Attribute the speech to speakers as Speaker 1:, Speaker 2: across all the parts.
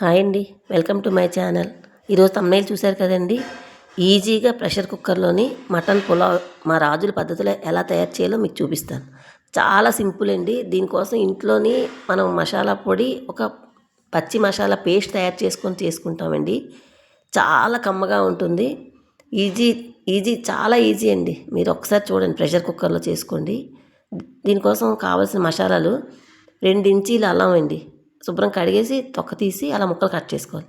Speaker 1: Hi అండి. Welcome to my channel. ఈరోజు thumbnail చూశారు కదండి? ఈజీగా ప్రెషర్ కుక్కర్లోని మటన్ పులావ్ మా రాజుల పద్ధతిలో ఎలా తయారు చేయాలో మీకు చూపిస్తాను. చాలా సింపుల్ అండి. దీనికోసం ఇంట్లోని మనం మసాలా పొడి ఒక పచ్చి మసాలా పేస్ట్ తయారు చేసుకొని చేసుకుంటామండి. చాలా కమ్మగా ఉంటుంది. ఈజీ ఈజీ చాలా ఈజీ అండి. మీరు ఒకసారి చూడండి ప్రెషర్ కుక్కర్లో చేసుకోండి. దీనికోసం కావాల్సిన మసాలాలు రెండు అల్లం అండి. శుభ్రం కడిగేసి తొక్క తీసి అలా ముక్కలు కట్ చేసుకోవాలి.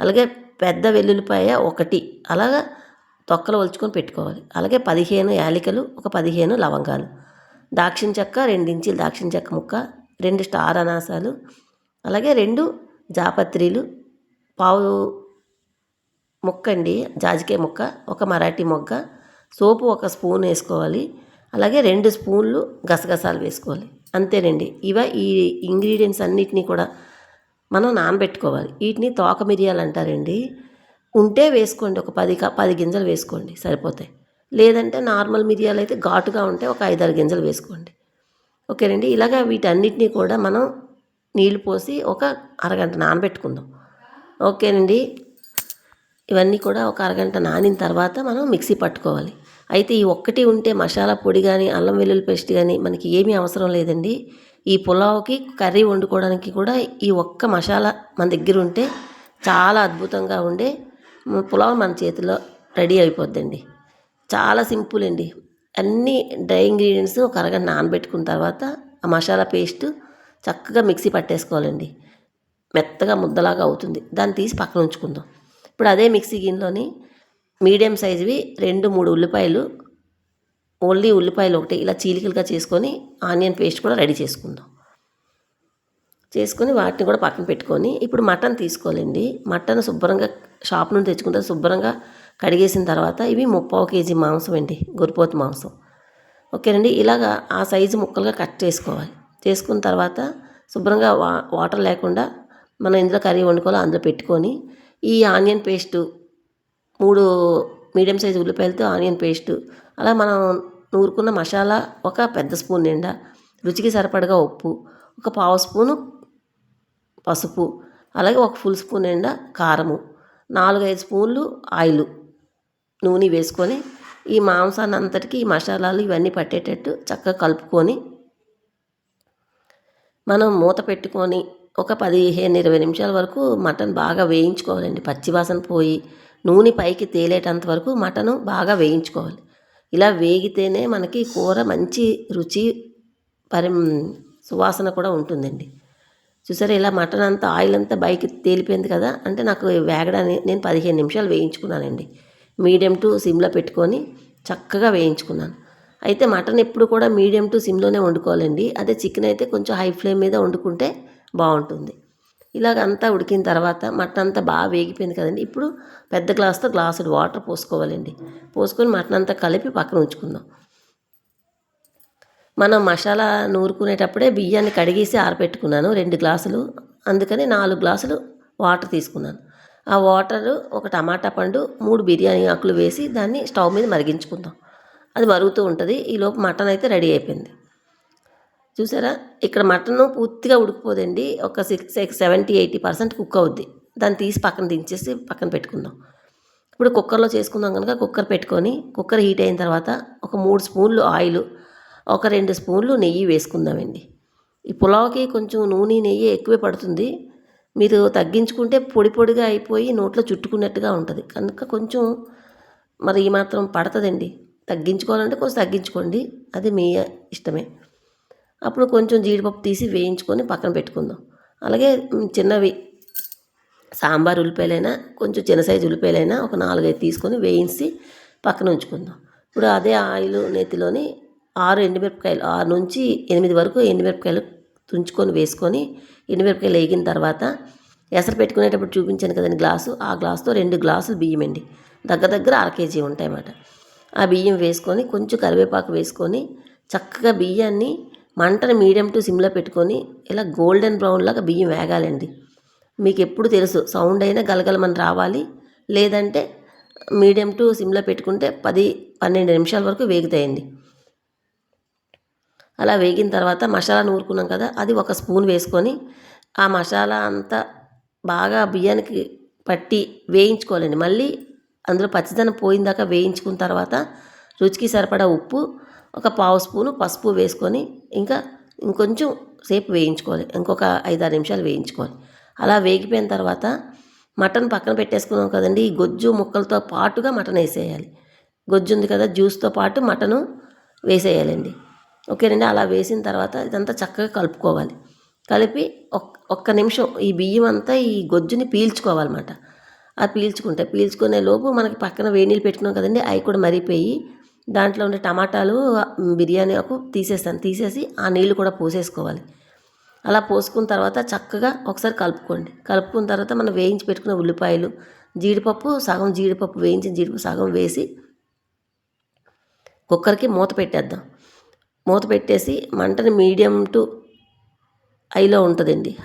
Speaker 1: అలాగే పెద్ద వెల్లుల్లిపాయ ఒకటి అలాగా తొక్కలు ఒలుచుకొని పెట్టుకోవాలి. అలాగే పదిహేను యాలికలు ఒక పదిహేను లవంగాలు. దాక్షిణ చెక్క రెండు ఇంచీలు దాక్షిణ చెక్క ముక్క రెండు స్టార్ అనాసాలు అలాగే రెండు జాపత్రిలు పావు ముక్క అండి జాజికాయ ముక్క ఒక మరాఠీ మొగ్గ సోపు ఒక స్పూన్ వేసుకోవాలి. అలాగే రెండు స్పూన్లు గసగసాలు వేసుకోవాలి. అంతేనండి. ఇవ ఈ ఇంగ్రీడియంట్స్ అన్నిటినీ కూడా మనం నానబెట్టుకోవాలి. వీటిని తోక మిరియాలు అంటారండి. ఉంటే వేసుకోండి. ఒక పది పది గింజలు వేసుకోండి. సరిపోతాయి. లేదంటే నార్మల్ మిరియాలు అయితే ఘాటుగా ఉంటే ఒక ఐదారు గింజలు వేసుకోండి. ఓకేనండి. ఇలాగ వీటన్నిటినీ కూడా మనం నీళ్ళు పోసి ఒక అరగంట నానబెట్టుకుందాం. ఓకేనండి. ఇవన్నీ కూడా ఒక అరగంట నానిన తర్వాత మనం మిక్సీ పట్టుకోవాలి. అయితే ఈ ఒక్కటి ఉంటే మసాలా పొడి కానీ అల్లం వెల్లుల్లి పేస్ట్ కానీ మనకి ఏమీ అవసరం లేదండి. ఈ పులావ్కి కర్రీ వండుకోవడానికి కూడా ఈ ఒక్క మసాలా మన దగ్గర ఉంటే చాలా అద్భుతంగా ఉండే పులావ్ మన చేతిలో రెడీ అయిపోద్దండి. చాలా సింపుల్ అండి. అన్ని డ్రై ఇంగ్రీడియంట్స్ ఒక అరగంట నానబెట్టుకున్న తర్వాత ఆ మసాలా పేస్ట్ చక్కగా మిక్సీ పట్టేసుకోవాలండి. మెత్తగా ముద్దలాగా అవుతుంది. దాన్ని తీసి పక్కన ఉంచుకుందాం. ఇప్పుడు అదే మిక్సీ గిన్నెలోని మీడియం సైజువి రెండు మూడు ఉల్లిపాయలు ఓన్లీ ఉల్లిపాయలు ఒకటి. ఇలా చీలికలుగా చేసుకొని ఆనియన్ పేస్ట్ కూడా రెడీ చేసుకుందాం. చేసుకొని వాటిని కూడా పక్కన పెట్టుకొని ఇప్పుడు మటన్ తీసుకోవాలండి. మటన్ శుభ్రంగా షాప్ నుండి తెచ్చుకుంటే శుభ్రంగా కడిగేసిన తర్వాత ఇవి ముప్పావు కేజీ మాంసం అండి గొరిపోతు మాంసం. ఓకేనండి? ఇలాగా ఆ సైజు ముక్కలుగా కట్ చేసుకోవాలి. చేసుకున్న తర్వాత శుభ్రంగా వా వాటర్ లేకుండా మనం ఇందులో కర్రీ వండుకోవాలో అందులో పెట్టుకొని ఈ ఆనియన్ పేస్టు మూడు మీడియం సైజు ఉల్లిపాయలతో ఆనియన్ పేస్టు అలా మనం నూరుకున్న మసాలా ఒక పెద్ద స్పూన్ నిండా రుచికి సరిపడగా ఉప్పు ఒక పావు స్పూను పసుపు అలాగే ఒక ఫుల్ స్పూన్ నిండా కారము నాలుగైదు స్పూన్లు ఆయిల్ నూనె వేసుకొని ఈ మాంసాన్ని అంతటికి ఈ మసాలాలు ఇవన్నీ పట్టేటట్టు చక్కగా కలుపుకొని మనం మూత పెట్టుకొని ఒక పదిహేను ఇరవై నిమిషాల వరకు మటన్ బాగా వేయించుకోవాలండి. పచ్చివాసన పోయి నూనె పైకి తేలేటంత వరకు మటను బాగా వేయించుకోవాలి. ఇలా వేగితేనే మనకి కూర మంచి రుచి పరి సువాసన కూడా ఉంటుందండి. చూసారా ఇలా మటన్ అంతా ఆయిల్ అంతా బయకి తేలిపోయింది కదా? అంటే నాకు వేగడానికి నేను పదిహేను నిమిషాలు వేయించుకున్నానండి. మీడియం టు సిమ్లో పెట్టుకొని చక్కగా వేయించుకున్నాను. అయితే మటన్ ఎప్పుడు కూడా మీడియం టు సిమ్లోనే వండుకోవాలండి. అదే చికెన్ అయితే కొంచెం హై ఫ్లేమ్ మీద వండుకుంటే బాగుంటుంది. ఇలాగ అంతా ఉడికిన తర్వాత మటన్ అంతా బాగా వేగిపోయింది కదండి. ఇప్పుడు పెద్ద గ్లాస్తో గ్లాసుడు వాటర్ పోసుకోవాలండి. పోసుకొని మటన్ అంతా కలిపి పక్కన ఉంచుకుందాం. మనం మసాలా నూరుకునేటప్పుడే బియ్యాన్ని కడిగేసి ఆరబెట్టుకున్నాను రెండు గ్లాసులు. అందుకని నాలుగు గ్లాసులు వాటర్ తీసుకున్నాను. ఆ వాటర్ ఒక టమాటా పండు మూడు బిర్యానీ ఆకులు వేసి దాన్ని స్టవ్ మీద మరిగించుకుందాం. అది మరుగుతూ ఉంటుంది. ఈలోపు మటన్ అయితే రెడీ అయిపోయింది. చూసారా? ఇక్కడ మటన్ పూర్తిగా ఉడికిపోదండి. ఒక six seventy eighty percent cook అవుద్ది. దాన్ని తీసి పక్కన దించేసి పక్కన పెట్టుకుందాం. ఇప్పుడు కుక్కర్లో చేసుకుందాం కనుక కుక్కర్ పెట్టుకొని కుక్కర్ హీట్ అయిన తర్వాత ఒక మూడు స్పూన్లు ఆయిల్ ఒక రెండు స్పూన్లు నెయ్యి వేసుకుందామండి. ఈ పులావ్కి కొంచెం నూనె నెయ్యి ఎక్కువే పడుతుంది. మీరు తగ్గించుకుంటే పొడి పొడిగా అయిపోయి నోట్లో చుట్టుకున్నట్టుగా ఉంటుంది. కనుక కొంచెం మరి ఈ మాత్రం పడుతుందండి. తగ్గించుకోవాలంటే కొంచెం తగ్గించుకోండి. అది మీ ఇష్టమే. అప్పుడు కొంచెం జీడిపప్పు తీసి వేయించుకొని పక్కన పెట్టుకుందాం. అలాగే చిన్నవి సాంబార్ ఉల్లిపాయలైనా కొంచెం చిన్న సైజు ఉల్లిపాయలైనా ఒక నాలుగైదు తీసుకొని వేయించి పక్కన ఉంచుకుందాం. ఇప్పుడు అదే ఆయిల్ నెత్తిలోని ఆరు ఎండుమిరపకాయలు ఆరు నుంచి ఎనిమిది వరకు ఎండుమిరపకాయలు తుంచుకొని వేసుకొని ఎండుమిరపకాయలు వేగిన తర్వాత ఎసరు పెట్టుకునేటప్పుడు చూపించాను కదండి గ్లాసు ఆ గ్లాసుతో రెండు గ్లాసులు బియ్యం అండి. దగ్గర దగ్గర అర కేజీ ఉంటాయన్నమాట. ఆ బియ్యం వేసుకొని కొంచెం కరివేపాకు వేసుకొని చక్కగా బియ్యాన్ని మంటను మీడియం టు సిమ్లో పెట్టుకొని ఇలా గోల్డెన్ బ్రౌన్ లాగా బియ్యం వేగాలండి. మీకు ఎప్పుడు తెలుసు సౌండ్ అయినా గలగలమని రావాలి. లేదంటే మీడియం టు సిమ్లో పెట్టుకుంటే పది పన్నెండు నిమిషాల వరకు వేగుతాయండి. అలా వేగిన తర్వాత మసాలా నూరుకున్నాం కదా అది ఒక స్పూన్ వేసుకొని ఆ మసాలా అంతా బాగా బియ్యానికి పట్టి వేయించుకోవాలండి. మళ్ళీ అందులో పచ్చిదనం పోయిందాక వేయించుకున్న తర్వాత రుచికి సరిపడా ఉప్పు ఒక పావు స్పూను పసుపు వేసుకొని ఇంకా ఇంకొంచెం సేపు వేయించుకోవాలి. ఇంకొక ఐదారు నిమిషాలు వేయించుకోవాలి. అలా వేగిపోయిన తర్వాత మటన్ పక్కన పెట్టేసుకున్నాం కదండి. ఈ గొజ్జు ముక్కలతో పాటుగా మటన్ వేసేయాలి. గొజ్జు ఉంది కదా జ్యూస్తో పాటు మటను వేసేయాలండి. ఓకేనండి? అలా వేసిన తర్వాత ఇదంతా చక్కగా కలుపుకోవాలి. కలిపి ఒక్ ఒక్క నిమిషం ఈ బియ్యం అంతా ఈ గొజ్జుని పీల్చుకోవాలన్నమాట. ఆ పీల్చుకుంటే పీల్చుకునే లోపు మనకి పక్కన వేడి నీళ్ళు పెట్టుకున్నాం కదండి అవి కూడా మరిపోయి దాంట్లో ఉండే టమాటాలు బిర్యానీ ఆకు తీసేస్తాను. తీసేసి ఆ నీళ్ళు కూడా పోసేసుకోవాలి. అలా పోసుకున్న తర్వాత చక్కగా ఒకసారి కలుపుకోండి. కలుపుకున్న తర్వాత మనం వేయించి పెట్టుకున్న ఉల్లిపాయలు జీడిపప్పు సగం జీడిపప్పు వేయించిన జీడిపప్పు సగం వేసి కుక్కర్కి మూత పెట్టేద్దాం. మూత పెట్టేసి మంటని మీడియం టు హైలో ఉంటుందండి.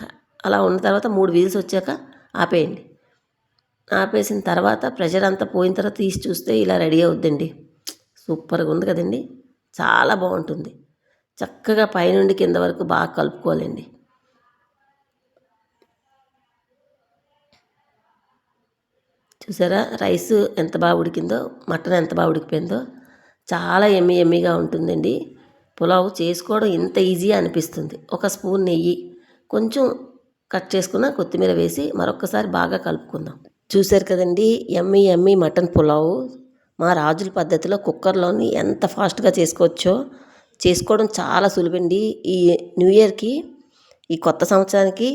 Speaker 1: అలా ఉన్న తర్వాత మూడు వీల్స్ వచ్చాక ఆపేయండి. ఆపేసిన తర్వాత ప్రెషర్ అంతా పోయిన తర్వాత తీసి చూస్తే ఇలా రెడీ అవుద్దండి. సూపర్గా ఉంది కదండి. చాలా బాగుంటుంది. చక్కగా పైనుండి కింద వరకు బాగా కలుపుకోవాలండి. చూసారా? రైస్ ఎంత బాగా ఉడికిందో మటన్ ఎంత బాగా ఉడికిపోయిందో చాలా ఎమ్మి ఎమ్మిగా ఉంటుందండి. పులావ్ చేసుకోవడం ఇంత ఈజీ అనిపిస్తుంది. ఒక స్పూన్ నెయ్యి కొంచెం కట్ చేసుకున్న కొత్తిమీర వేసి మరొకసారి బాగా కలుపుకుందాం. చూశారు కదండి? ఎమ్మి ఎమ్మి మటన్ పులావ్ మా రాజుల పద్ధతిలో కుక్కర్లోని ఎంత ఫాస్ట్గా చేసుకోవచ్చో చేసుకోవడం చాలా సులువండి. ఈ న్యూ ఇయర్కి ఈ కొత్త సంవత్సరానికి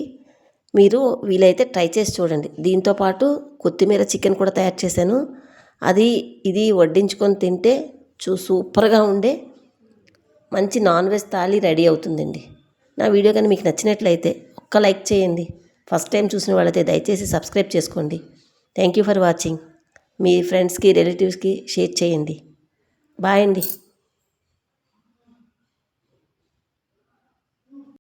Speaker 1: మీరు వీలైతే ట్రై చేసి చూడండి. దీంతోపాటు కొత్తిమీర చికెన్ కూడా తయారు చేశాను. అది ఇది వడ్డించుకొని తింటే చూ సూపర్గా ఉండే మంచి నాన్ వెజ్ థాలీ రెడీ అవుతుందండి. నా వీడియో కానీ మీకు నచ్చినట్లయితే ఒక్క లైక్ చేయండి. ఫస్ట్ టైం చూసిన వాళ్ళైతే దయచేసి సబ్స్క్రైబ్ చేసుకోండి. Thank you for watching. మీ ఫ్రెండ్స్కి రిలేటివ్స్కి షేర్ చేయండి. బాయ్ అండి.